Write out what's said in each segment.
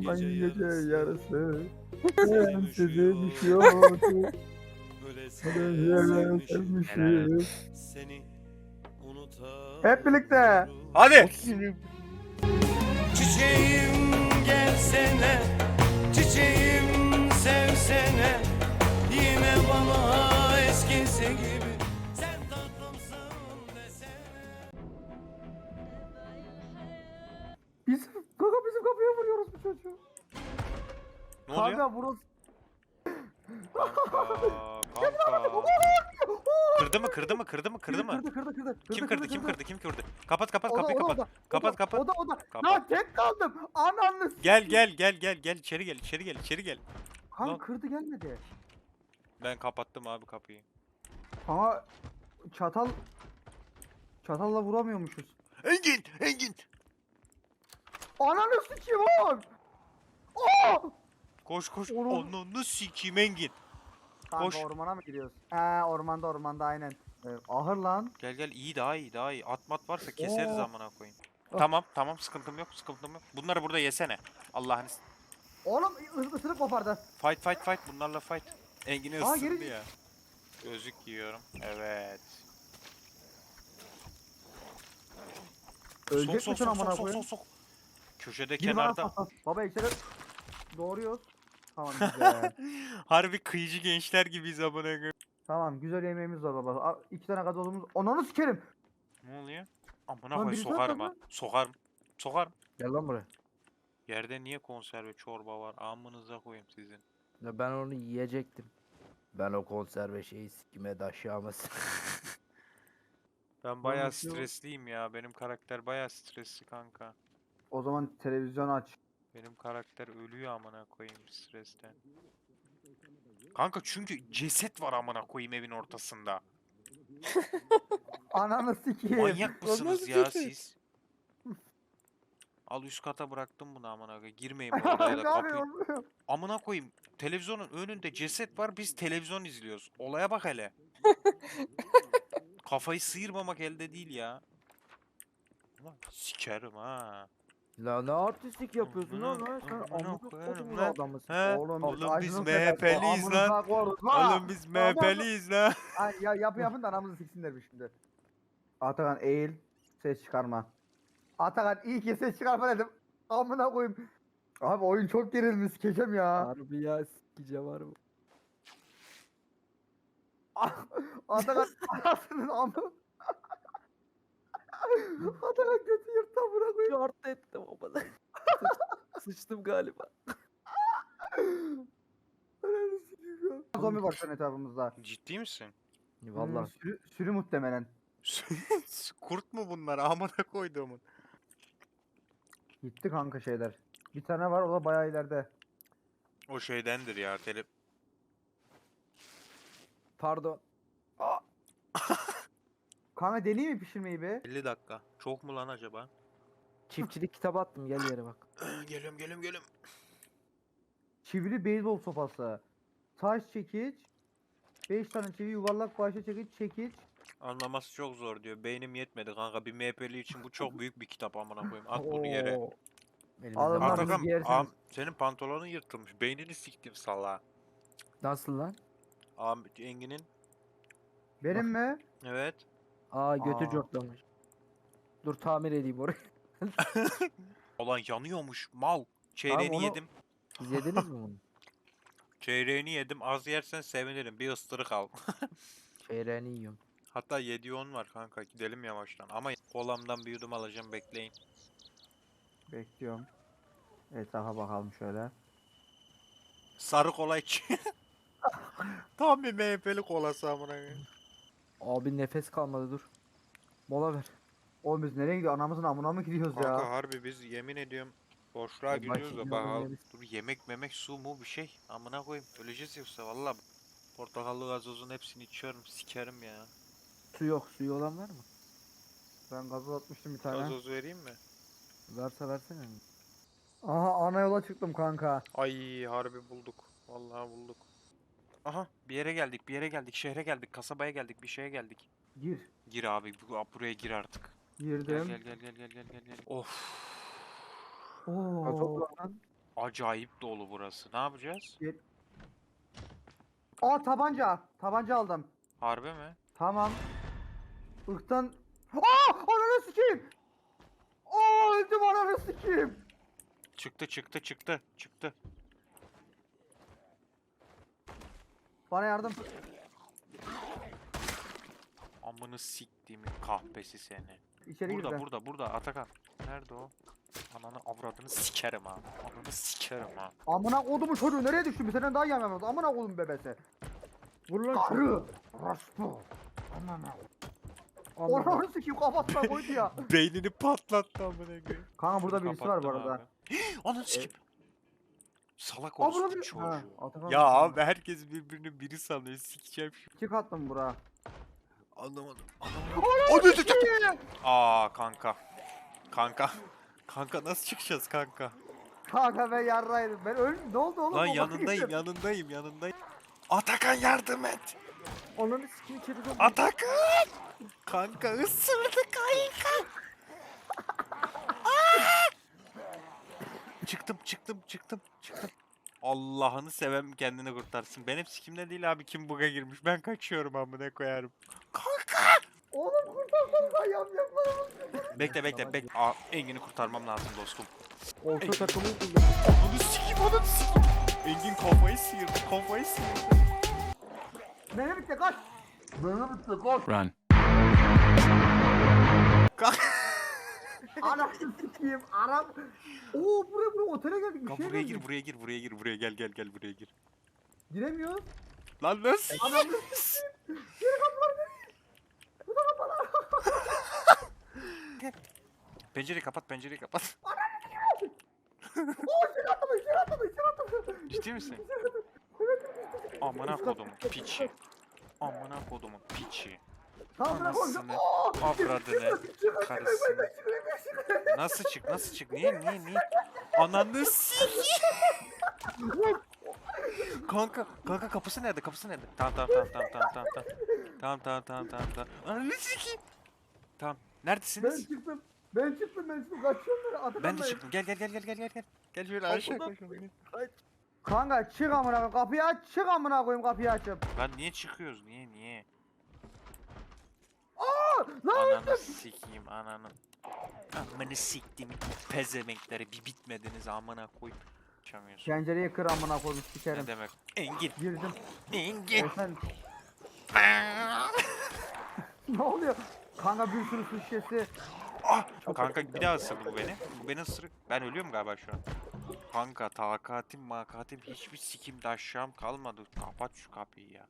Aman Gece gece yarısı. Ben sizi düşüyor. düşüyordu Öylesine Öleceğim sevmişim Seni Hep birlikte. Hadi. Çiçeğim gelsene Çiçeğim sevsene. Yine bana eskisi gibi oluyor? Kanka burası. Kanka, kanka. Kırdı mı, kırdı mı, kırdı mı, kırdı mı? Kırdı kırdı kırdı. Kim kırdı, kim kırdı, kim kırdı? Kapat, kapat, kapıyı kapat. Kapat, kapat. O da o da. Kapat. Lan tek kaldım. Ananı. Gel, gel, gel, gel, gel. İçeri gel, içeri gel, içeri gel. Kanka Lan. kırdı gelmedi. Ben kapattım abi kapıyı. Ama çatal çatalla vuramıyormuşuz. Engin, Engin. Ananı sikeyim oğlum. Oo! Koş koş. Onu sikeyim Engin. Kanka Koş. ormana mı gidiyoruz? He ormanda ormanda aynen. Ee, ahır lan. Gel gel iyi daha iyi daha iyi. Atmat varsa keseriz Oo. amına koyayım. Ah. Tamam tamam sıkıntım yok sıkıntım yok. Bunları burada yesene. Allah'ın Oğlum ı- ısırık kopardı. Fight fight fight bunlarla fight. Engin'i Aa, ısırdı geri- ya. Gözlük giyiyorum. Evet. Ölecek sok, misin sok, amına sok, sok, koyayım? sok, sok. Köşede Gir kenarda. Baba içeri doğruyoruz. Tamam güzel. Harbi kıyıcı gençler gibiyiz amına koyayım. tamam güzel yemeğimiz var baba. Aa, iki tane gazozumuz. Ananı sikerim. Ne oluyor? Amına Lan koyayım birisi sokarım atladı ha. Sokarım. Sokarım. Gel lan buraya. Yerde niye konserve çorba var? Amınıza koyayım sizin. Ya ben onu yiyecektim. Ben o konserve şeyi sikime daşıyamaz. Ben bayağı bakıyorum. stresliyim ya. Benim karakter bayağı stresli kanka. O zaman televizyon aç. Benim karakter ölüyor amına koyayım stresten. Kanka çünkü ceset var amına koyayım evin ortasında. Ananı sikeyim. Manyak mısınız ya ceset? siz? Al üst kata bıraktım bunu amına koyayım. Girmeyin bu odaya da kapıyı. Amına koyayım. Televizyonun önünde ceset var. Biz televizyon izliyoruz. Olaya bak hele. Kafayı sıyırmamak elde değil ya. Ulan sikerim ha. La ne artistlik yapıyorsun lan Amına- lan sen amına amına kodumun lan. adamısın. He? Oğlum, Oğlum biz MHP'liyiz lan. Oğlum biz. MHP'liyiz lan. Ay, ya yapın yapın da anamızı siksinler bir şimdi. Atakan eğil. Ses çıkarma. Atakan iyi ki ses çıkarma dedim. Amına koyayım. Abi oyun çok gerilmiş sikeceğim ya. Harbi ya sikeceğim harbi. Atakan anasının amı. Atakan götü yırttı amına koyayım. Yart ettim ama. Sıçtım galiba. Zombi var şu an etrafımızda. Ciddi misin? Hmm, Vallahi. sürü, sürü muhtemelen. Kurt mu bunlar? Amına koyduğumun. Gitti kanka şeyler. Bir tane var o da bayağı ileride. O şeydendir ya. Tele... Pardon. Kanka deneyeyim mi pişirmeyi be? 50 dakika. Çok mu lan acaba? Çiftçilik kitabı attım gel yere bak. geliyorum geliyorum geliyorum. Çivili beyzbol sopası. Taş çekiç. 5 tane çivi yuvarlak başlı çekiç çekiç. Anlaması çok zor diyor. Beynim yetmedi kanka. Bir MHP'li için bu çok büyük bir kitap amına koyayım. At bunu yere. Oo. Alın lan am, senin pantolonun yırtılmış. Beynini siktim salla. Nasıl lan? Am, Engin'in. Benim mi? Evet. Aa götü Aa. cortlamış. Dur tamir edeyim orayı. Olan yanıyormuş. Mal. Çeyreğini onu- yedim. Siz yediniz mi bunu? Çeyreğini yedim. Az yersen sevinirim. Bir ısırık al. Çeyreğini yiyorum. Hatta 7 10 var kanka. Gidelim yavaştan. Ama kolamdan bir yudum alacağım. Bekleyin. Bekliyorum. Etrafa bakalım şöyle. Sarı kola iç. Tam bir MHP'li kolası amına koyayım. Abi nefes kalmadı dur. Mola ver. Oğlum biz nereye gidiyoruz? Anamızın amına mı gidiyoruz Kanka ya? harbi biz yemin ediyorum boşluğa gidiyoruz da bak. Dur yemek memek su mu bir şey. Amına koyayım. Öleceğiz yoksa valla. Portakallı gazozun hepsini içiyorum. Sikerim ya. Su yok. Suyu olan var mı? Ben gazoz atmıştım bir tane. Gazoz vereyim mi? Varsa versene. Aha ana yola çıktım kanka. Ay harbi bulduk. Vallahi bulduk. Aha bir yere geldik bir yere geldik şehre geldik kasabaya geldik bir şeye geldik. Gir. Gir abi bu, buraya gir artık. Girdim. gel gel gel gel gel gel. gel. Of. Oo. Acayip dolu burası. Ne yapacağız? Aa tabanca. Tabanca aldım. Harbi mi? Tamam. Irktan... Aa! Ananı sikeyim! Aa öldüm ananı sikeyim! Çıktı çıktı çıktı çıktı. Bana yardım. Amını siktiğimin kahpesi seni. İçeri Burada girdi. burada burada Atakan. Nerede o? Ananı avradını sikerim ha. Ananı sikerim ha. Amına kodumu çocuğu nereye düştü? Bir senden daha yemem Amına kodum bebesi. Vur lan Karı. Rospu. Amına. Ananı sikeyim kafasına koydu ya. Beynini patlattı amına koyayım. Kanka burada birisi var bu arada. Ananı sikeyim. Salak Aa burada olsun çocuğu. Ya abi herkes birbirini biri sanıyor. Sikeceğim şu. İki kattım bura. Anlamadım. Anlamadım. Sikeyim. Aa kanka. Kanka. Kanka nasıl çıkacağız kanka? Kanka ben yarraydım. Ben öldüm. Ne oldu oğlum? Lan yanındayım gittim. yanındayım yanındayım. Atakan yardım et. Ananı sikeyim içeri dön. Atakan! Kanka ısırdı kanka. Aa! çıktım çıktım çıktım çıktım. Allah'ını sevem kendini kurtarsın. Benim sikimde değil abi kim buga girmiş. Ben kaçıyorum amına koyarım. Kanka! Kurtarsanıza yam yapma. Bekle bekle bekle. Aa, Engin'i kurtarmam lazım dostum. Orta takımı Onu sikeyim onu sikeyim. Engin kafayı sıyırdı kafayı sıyırdı. Beni bitti kaç. Beni bitti kaç. Run. Anasını sikeyim. Arap. Oo buraya buraya otele geldik. Bir Kanka şey buraya geldik. gir buraya gir buraya gir buraya gel gel gel buraya gir. Giremiyoruz. Lan nasıl? Anasını sikeyim. Geri kapılar nereye? Bu da kapalı. Pencereyi kapat pencereyi kapat. Oo içeri atladı içeri atladı içeri atladı. Ciddi misin? Amına kodumun piçi. Amına kodumun piçi. Anasını. Avradını, karısını. Nasıl çık nasıl çık? Niye niye niye? Ananı sikeyim. Kanka, kanka kapısı nerede? Kapısı nerede? Tamam tamam tamam tamam tamam tamam. Tamam tamam tamam tamam tamam. Ananı sikeyim. Tamam. Ben Neredesiniz? çıktım. Ben çıktım ben çıktım. Kaçıyorum. Atakan Ben de çıktım. Gel gel gel gel gel gel gel. Gel şöyle aşağı Kapıdan- koşalım. Kanka çık amına koyayım. Kapıyı aç çık amına koyayım kapıyı açıp. Lan niye çıkıyoruz? Niye niye? Lan Ananı sikeyim ananı. Amını siktiğimi pezevenkleri bir bitmediniz amına koyup. Çıkamıyorsun. Pencereyi kır amına koyayım sikerim. Ne demek? Engin. Girdim. Engin. Ne oluyor? Kanka bir sürü su şişesi. Ah! Kanka bir daha ısırdı bu beni. Bu beni ısırık. Ben ölüyorum galiba şu an. Kanka takatim makatim hiçbir sikim daşşam kalmadı. Kapat şu kapıyı ya.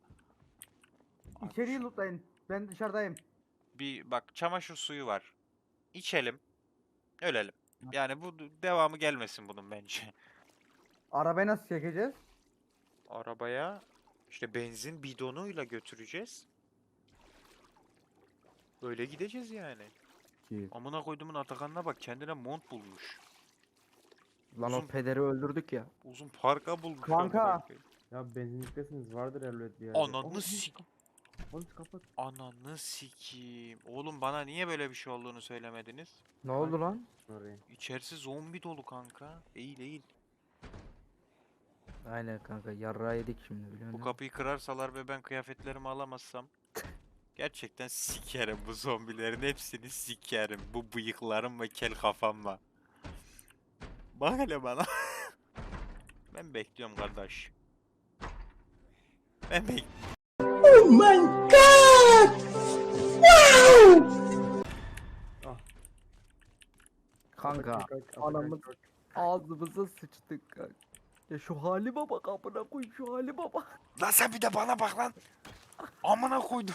Abi İçeriği şu- lootlayın. Ben dışarıdayım. Bir bak çamaşır suyu var. İçelim. Ölelim. Yani bu devamı gelmesin bunun bence. Arabayı nasıl çekeceğiz? Arabaya işte benzin bidonuyla götüreceğiz. Öyle gideceğiz yani. Amına koyduğumun Atakan'ına bak kendine mont bulmuş. Lan o Uzun- pederi öldürdük ya. Uzun parka bulmuş. Kanka. amına koyayım. Ya benzinliktesiniz vardır elbet bir yerde. Ananı sik... Oğlum kapat. Ananı sikeyim. Oğlum bana niye böyle bir şey olduğunu söylemediniz? Ne oldu lan? Orayı. İçerisi zombi dolu kanka. Eğil eğil. Aynen kanka yarrağı yedik şimdi biliyor Bu musun? kapıyı kırarsalar ve ben kıyafetlerimi alamazsam gerçekten sikerim bu zombilerin hepsini sikerim. Bu bıyıklarım ve kel kafamla. Bak hele bana. ben bekliyorum kardeş. Ben bek Kanka Kaç, kaç, kaç, anamız kaç. ağzımıza sıçtık kanka. Ya şu halime bak amına koyayım şu halime bak. Lan sen bir de bana bak lan. Amına koydum.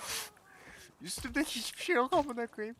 Üstümde hiçbir şey yok amına koyayım.